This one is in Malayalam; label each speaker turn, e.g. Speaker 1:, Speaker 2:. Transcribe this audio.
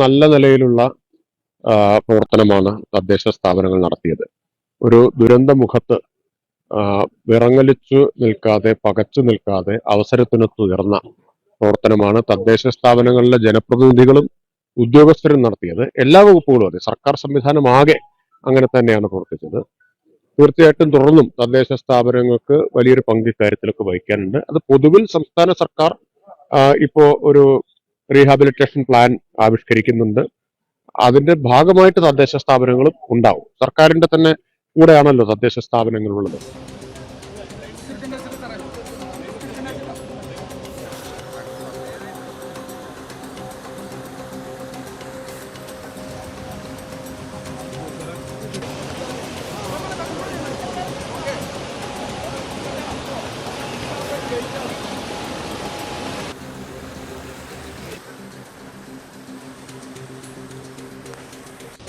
Speaker 1: നല്ല നിലയിലുള്ള പ്രവർത്തനമാണ് തദ്ദേശ സ്ഥാപനങ്ങൾ നടത്തിയത്. ഒരു ദുരന്ത മുഖത്ത് വിറങ്ങലിച്ചു നിൽക്കാതെ പകച്ചു നിൽക്കാതെ അവസരത്തിനൊത്ത് ഉയർന്ന പ്രവർത്തനമാണ് തദ്ദേശ സ്ഥാപനങ്ങളിലെ ജനപ്രതിനിധികളും ഉദ്യോഗസ്ഥരും നടത്തിയത്. എല്ലാ വകുപ്പുകളും അതെ സർക്കാർ സംവിധാനം ആകെ അങ്ങനെ തന്നെയാണ് പ്രവർത്തിച്ചത്. തീർച്ചയായിട്ടും തുടർന്നും തദ്ദേശ സ്ഥാപനങ്ങൾക്ക് വലിയൊരു പങ്ക് ഇക്കാര്യത്തിലൊക്കെ വഹിക്കാനുണ്ട്. അത് പൊതുവിൽ സംസ്ഥാന സർക്കാർ ഇപ്പോ ഒരു റീഹാബിലിറ്റേഷൻ പ്ലാൻ ആവിഷ്കരിക്കുന്നുണ്ട്. അതിന്റെ ഭാഗമായിട്ട് തദ്ദേശ സ്ഥാപനങ്ങളും ഉണ്ടാവും. സർക്കാരിന്റെ തന്നെ കൂടെയാണല്ലോ തദ്ദേശ സ്ഥാപനങ്ങളുള്ളത്.